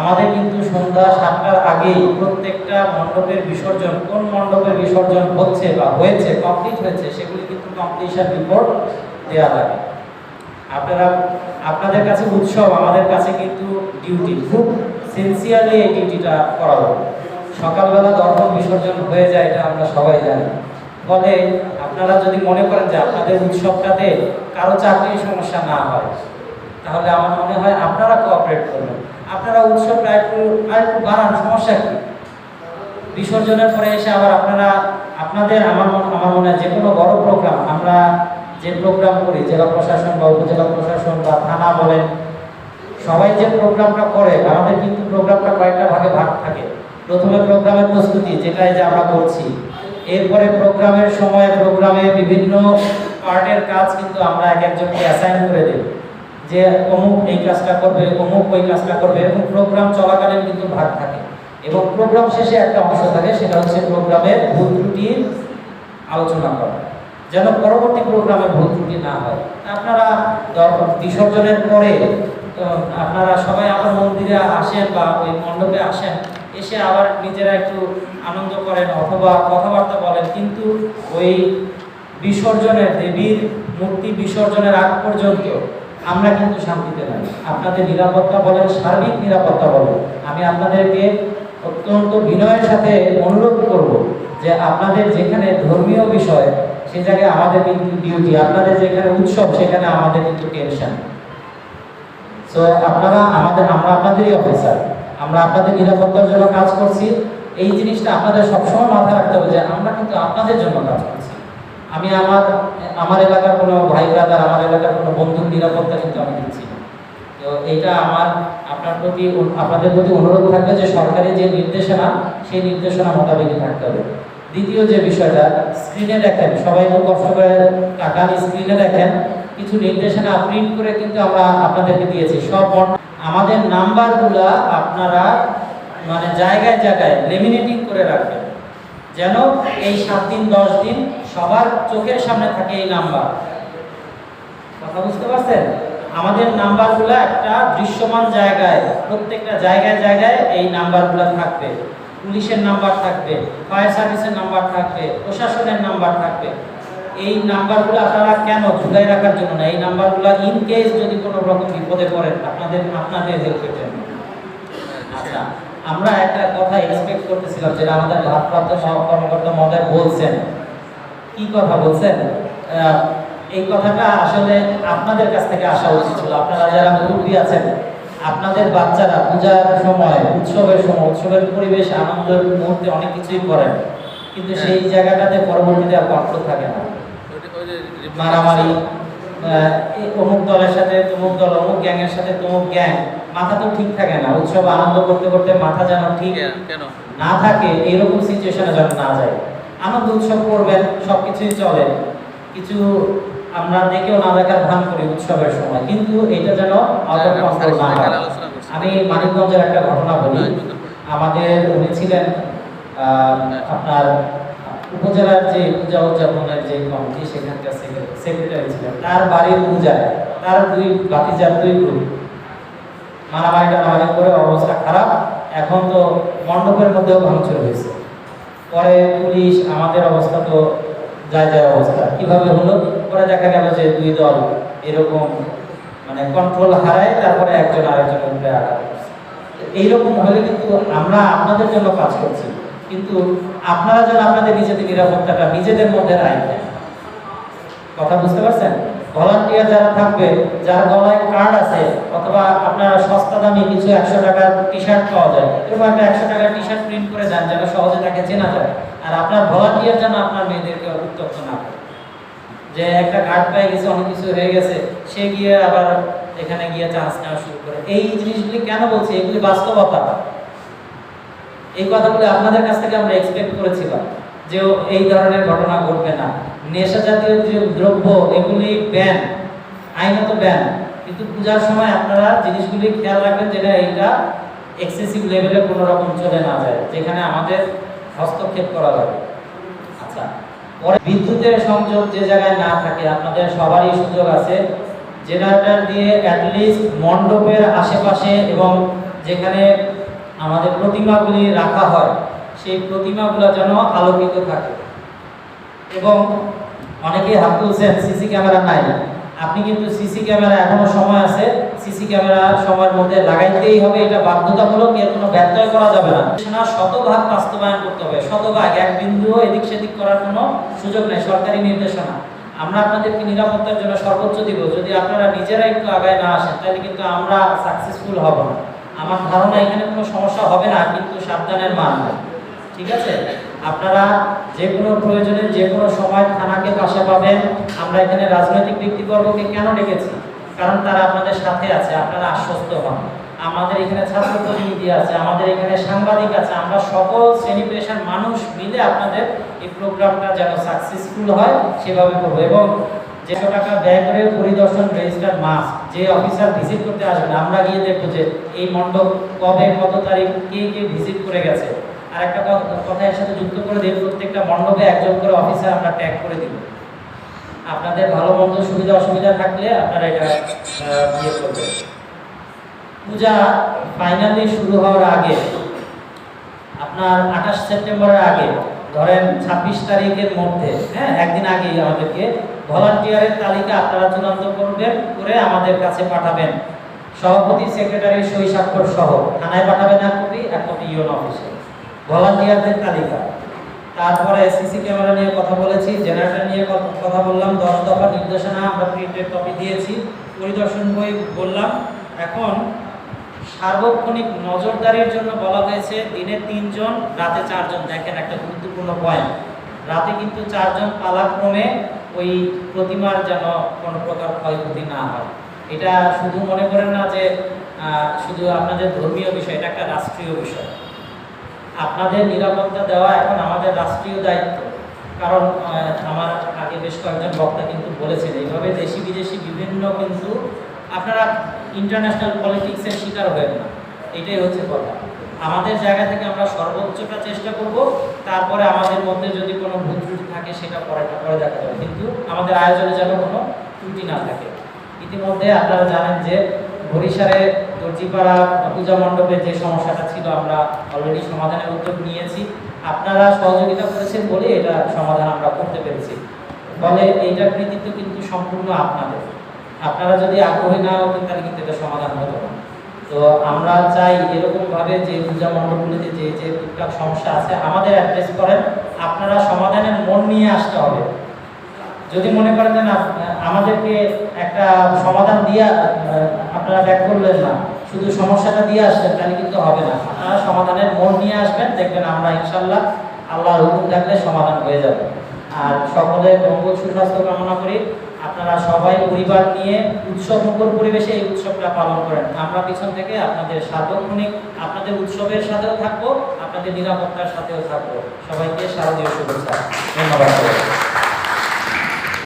আমাদের কিন্তু সন্ধ্যা সাতটার আগেই প্রত্যেকটা মণ্ডপের বিসর্জন, কোন মণ্ডপের বিসর্জন হচ্ছে বা হয়েছে কমপ্লিট হয়েছে, সেগুলি কিন্তু কমপ্লিশন রিপোর্ট দেওয়া লাগে আপনারা, আপনাদের কাছে উৎসব, আমাদের কাছে কিন্তু ডিউটি খুব সিনসিয়ারলি এই ডিউটিটা করা হবে সকালবেলা দর্পণ বিসর্জন হয়ে যায়, এটা আমরা সবাই জানি। ফলে আপনারা যদি মনে করেন যে আপনাদের উৎসবটাতে কারও চাকরির সমস্যা না হয়, তাহলে আমার মনে হয় আপনারা কোঅপারেট করবেন। আপনারা উৎসবটা একটু আর একটু বাড়ান, সমস্যা কি? বিসর্জনের পরে এসে আবার আপনারা, আপনাদের আমার আমার মনে হয় যে কোনো বড় প্রোগ্রাম আমরা যে প্রোগ্রাম করি, জেলা প্রশাসন বা উপজেলা প্রশাসন বা থানা বলেন, সবাই যে প্রোগ্রামটা করে, আমাদের কিন্তু প্রোগ্রামটা কয়েকটা ভাগে ভাগ থাকে। প্রথমে প্রোগ্রামের প্রস্তুতি, যেটাই যে আমরা করছি। এরপরে প্রোগ্রামের সময় প্রোগ্রামে বিভিন্ন পার্টের কাজ কিন্তু আমরা এক একজনকে অ্যাসাইন করে দেব যে অমুক এই কাজটা করবে, অমুক ওই কাজটা করবে এবং প্রোগ্রাম চলাকালীন কিন্তু ভাগ থাকে। এবং প্রোগ্রাম শেষে একটা অংশ থাকে, সেটা হচ্ছে প্রোগ্রামের ভুল ত্রুটির আলোচনা করা। যেন পরবর্তী প্রোগ্রামে ভুল ত্রুটি না হয়। আপনারা বিসর্জনের পরে আপনারা সবাই আবার মন্দিরে আসেন বা ওই মণ্ডপে আসেন, এসে আবার নিজেরা একটু আনন্দ করেন অথবা কথাবার্তা বলেন। কিন্তু ওই বিসর্জনের দেবীর মূর্তি বিসর্জনের আগ পর্যন্ত আমরা কিন্তু শান্তিতে নাই। আপনাদের নিরাপত্তা বলেন, সার্বিক নিরাপত্তা বলেন, আমি আপনাদেরকে অত্যন্ত বিনয়ের সাথে অনুরোধ করব যে আপনাদের যেখানে ধর্মীয় বিষয়, সে জায়গায় আমাদের কিন্তু ডিউটি আপনাদের যেখানে উৎসব, সেখানে আমাদের কিন্তু টেনশন সো আপনারা আমাদের, আমরা আপনাদেরই অফিসার আমরা আপনাদের নিরাপত্তার জন্য কাজ করছি। এই জিনিসটা আপনাদের সবসময় মাথায় রাখতে হবে যে আমরা কিন্তু আপনাদের জন্য কাজ করছি। আমি আমার আমার এলাকার কোনো ভাই ব্রাদার, আমার এলাকার কোনো বন্ধুর নিরাপত্তা কিন্তু আমি দিচ্ছি তো এইটা আমার, আপনার প্রতি আপনাদের প্রতি অনুরোধ থাকবে যে সরকারি যে নির্দেশনা, সেই নির্দেশনা মোতাবেকই থাকতে হবে। দ্বিতীয় যে বিষয়টা স্ক্রিনে দেখেন, সবাই খুব কষ্ট করে টাকান স্ক্রিনে দেখেন। কিছু নির্দেশনা প্রিন্ট করে কিন্তু আমরা আপনাদেরকে দিয়েছি। সব আমাদের নাম্বারগুলা আপনারা মানে জায়গায় জায়গায় লেমিনেটিং করে রাখবেন। যেন এই সাত দিন, দশ দিন সবার চোখের সামনে থাকে এই নাম্বার। কথা বুঝতে পারছেন? আমাদের নাম্বারগুলো একটা দৃশ্যমান জায়গায়, প্রত্যেকটা জায়গায় জায়গায় এই নাম্বারগুলো থাকবে। পুলিশের নাম্বার থাকবে, ফায়ার সার্ভিসের নাম্বার থাকবে, প্রশাসনের নাম্বার থাকবে। এই নাম্বারগুলো আপনারা কেন ঝুলাই রাখার জন্য না? এই নাম্বারগুলো ইন কেস যদি কোনো রকম বিপদে পড়েন, আপনাদের আপনাদের হেল্পের জন্য। আচ্ছা আমরা একটা কথা এক্সপেক্ট করতেছিলাম যেটা আমাদের ভারপ্রাপ্ত কর্মকর্তা মহোদয় বলছেন। কি কথা বলছেন? এই কথাটা আসলে আপনাদের কাছ থেকে আসা উচিত ছিল। আপনারা যারা মুরব্বী আছেন আপনাদের বাচ্চারা পূজার সময় উৎসবের সময় উৎসবের পরিবেশ আনন্দের মুহূর্তে অনেক কিছুই করেন। কিন্তু সেই জায়গাটাতে পরবর্তীতে আর কন্ট্রোল থাকে না। মারামারি অমুক দলের সাথে তমুক দল অমুক গ্যাংয়ের সাথে তমুক গ্যাং মাথা তো ঠিক থাকে না। উৎসব আনন্দ করতে করতে মাথা যেন ঠিক না থাকে এরকম সিচুয়েশনে যেন না যায়। আনন্দ উৎসব করবেন সব কিছুই চলে। কিছু আমরা দেখেও না দেখার ভান করি উৎসবের সময় কিন্তু এটা যেন হয়। আমি মানিকগঞ্জের একটা ঘটনা বলি। আমাদের উনি ছিলেন আহ, আপনার উপজেলার যে পূজা উদযাপনের যে কমিটি সেখানকার সেক্রেটারি ছিলেন তার বাড়ির পূজায়, তার দুই ভাতিজার দুই গ্রুপ মারামারি টানামারি করে অবস্থা খারাপ। এখন তো মণ্ডপের মধ্যেও ভাঙচুর হয়েছে। পরে পুলিশ, আমাদের অবস্থা তো যায় যায় অবস্থা। কীভাবে হলো? পরে দেখা গেল যে দুই দল এরকম মানে কন্ট্রোল হারায়, তারপরে একজন আরেকজনের উপরে আঘাত এইরকম হলে কিন্তু আমরা আপনাদের জন্য কাজ করছি। কিন্তু আপনারা যেন আপনাদের নিজেদের নিরাপত্তাটা নিজেদের মধ্যে রাখবেন কথা বুঝতে পারছেন? ভলান্টিয়ার যারা থাকবে, যার গলায় কার্ড আছে, অথবা আপনার সস্তা দামি কিছু একশো টাকার টি শার্ট পাওয়া যায়, এরকম একটা একশো টাকার টি শার্ট প্রিন্ট করে দেন যেন সহজে তাকে চেনা যায়। আর আপনার ভলান্টিয়ার যেন আপনার মেয়েদেরকে উত্তপ্ত না যে একটা কার্ড পেয়ে গেছে, অনেক কিছু হয়ে গেছে, সে গিয়ে আবার এখানে গিয়ে চান্স নেওয়া শুরু করে। এই জিনিসগুলি কেন বলছি? এগুলি বাস্তবতা। এই কথাগুলো আপনাদের কাছ থেকে আমরা এক্সপেক্ট করেছিলাম। যে এই ধরনের ঘটনা ঘটবে না। নেশা জাতীয় যে দ্রব্য, এগুলি ব্যান, আইনত ব্যান। কিন্তু পূজার সময় আপনারা জিনিসগুলি খেয়াল রাখবেন যেটা এইটা এক্সেসিভ লেভেলে কোনো রকম চলে না যায়, যেখানে আমাদের হস্তক্ষেপ করা যাবে আচ্ছা পরে বিদ্যুতের সংযোগ যে জায়গায় না থাকে, আপনাদের সবারই সুযোগ আছে। জেনারেটর দিয়ে অ্যাটলিস্ট মণ্ডপের আশেপাশে এবং যেখানে আমাদের প্রতিমাগুলি রাখা হয় সেই প্রতিমাগুলো যেন আলোকিত থাকে। এবং অনেকেই হাত তুলছেন, সিসি ক্যামেরা নাই। আপনি কিন্তু সিসি ক্যামেরা এখনও সময় আছে, সিসি ক্যামেরা সময়ের মধ্যে লাগাইতেই হবে, এটা বাধ্যতামূলক, এর কোনো ব্যত্যয় করা যাবে না। না শতভাগ বাস্তবায়ন করতে হবে, শতভাগ, এক বিন্দুও এদিক সেদিক করার কোনো সুযোগ নেই, সরকারি নির্দেশনা। আমরা আপনাদেরকে নিরাপত্তার জন্য সর্বোচ্চ দিব। যদি আপনারা নিজেরা একটু আগায় না আসেন, তাহলে কিন্তু আমরা সাকসেসফুল হব না। আমার ধারণা এখানে কোনো সমস্যা হবে না, কিন্তু সাবধানের মান ঠিক আছে? আপনারা যে কোনো প্রয়োজনে যে কোনো সময় থানাকে পাশে পাবেন। আমরা এখানে রাজনৈতিক ব্যক্তিবর্গকে কেন ডেকেছি? কারণ তারা আপনাদের সাথে আছে, আপনারা আশ্বস্ত হন। আমাদের এখানে ছাত্র প্রতিনিধি আছে, আমাদের এখানে সাংবাদিক আছে। আমরা সকল শ্রেণি পেশার মানুষ মিলে আপনাদের এই প্রোগ্রামটা যেন সাকসেসফুল হয়, সেভাবে করব। এবং যে টাকা ব্যয় করে পরিদর্শন রেজিস্টার মাস যে অফিসার ভিজিট করতে আসবেন, আমরা গিয়ে দেখব যে এই মণ্ডপ কবে, কত তারিখ, কে কে ভিজিট করে গেছে। আর একটা কথা এর সাথে যুক্ত করে দিই প্রত্যেকটা মণ্ডপে একজন করে অফিসার আমরা ট্যাগ করে দিব। আপনাদের ভালো মন্দ সুবিধা অসুবিধা থাকলে আপনারা এটা ইয়ে করবেন। পূজা ফাইনালি শুরু হওয়ার আগে, আপনার আঠাশ সেপ্টেম্বরের আগে, ধরেন ছাব্বিশ তারিখের মধ্যে হ্যাঁ একদিন আগেই আমাদেরকে ভলান্টিয়ারের তালিকা আপনারা চূড়ান্ত করবেন, করে আমাদের কাছে পাঠাবেন। সভাপতি, সেক্রেটারি, সই স্বাক্ষর সহ। থানায় পাঠাবেন এক কপি এক কপি ইউন অফিসে। ভলান্টিয়ারদের তালিকা। তারপরে সিসি ক্যামেরা নিয়ে কথা বলেছি, জেনারেটর নিয়ে কথা বললাম, দশ দফা নির্দেশনা আমরা প্রিন্টেড কপি দিয়েছি, পরিদর্শন বই বললাম। এখন সার্বক্ষণিক নজরদারির জন্য বলা হয়েছে, দিনে তিনজন, রাতে চারজন। দেখেন একটা গুরুত্বপূর্ণ পয়েন্ট রাতে কিন্তু চারজন পালাক্রমে ওই প্রতিমার যেন কোনো প্রকার ক্ষয়ক্ষতি না হয়। এটা শুধু মনে করেন না যে শুধু আপনাদের ধর্মীয় বিষয়, এটা একটা রাষ্ট্রীয় বিষয়। আপনাদের নিরাপত্তা দেওয়া এখন আমাদের রাষ্ট্রীয় দায়িত্ব। কারণ আমার আগে বেশ কয়েকজন বক্তা কিন্তু বলেছেন, এইভাবে দেশি বিদেশি বিভিন্ন কিন্তু আপনারা ইন্টারন্যাশনাল পলিটিক্সের শিকার হবেন না। এটাই হচ্ছে কথা। আমাদের জায়গা থেকে আমরা সর্বোচ্চটা চেষ্টা করব, তারপরে আমাদের মধ্যে যদি কোনো ভুল ত্রুটি থাকে সেটা পরে পরে দেখা যাবে কিন্তু আমাদের আয়োজনে যেন কোনো ত্রুটি না থাকে। ইতিমধ্যে আপনারা জানেন যে বরিশালে দর্জিপাড়া পূজা মণ্ডপের যে সমস্যাটা ছিল, আমরা অলরেডি সমাধানের উদ্যোগ নিয়েছি। আপনারা সহযোগিতা করেছেন বলে এটা সমাধান আমরা করতে পেরেছি। ফলে এইটার কৃতিত্ব কিন্তু সম্পূর্ণ আপনাদের। আপনারা যদি আগ্রহী না হতেন, তাহলে কিন্তু এটা সমাধান হতো না। তো আমরা চাই এরকমভাবে যে পূজা মণ্ডপগুলিতে যে যে টুকটাক সমস্যা আছে, আমাদের অ্যাড্রেস করেন। আপনারা সমাধানের মন নিয়ে আসতে হবে। যদি মনে করেন আমাদেরকে একটা সমাধান দিয়ে আপনারা ব্যাক করলেন না শুধু সমস্যাটা দিয়ে আসবেন তাহলে কিন্তু হবে না। আপনারা সমাধানের মন নিয়ে আসবেন, দেখবেন আমরা ইনশাল্লাহ আল্লাহর হুকুম থাকলে সমাধান হয়ে যাবে। আর সকলে মঙ্গল, সুস্বাস্থ্য কামনা করি। আপনারা সবাই পরিবার নিয়ে উৎসব মুখর পরিবেশে এই উৎসবটা পালন করেন। আমরা পিছন থেকে আপনাদের সার্বক্ষণিক আপনাদের উৎসবের সাথেও থাকব, আপনাদের নিরাপত্তার সাথেও থাকব। সবাইকে শারদীয় শুভেচ্ছা। ধন্যবাদ।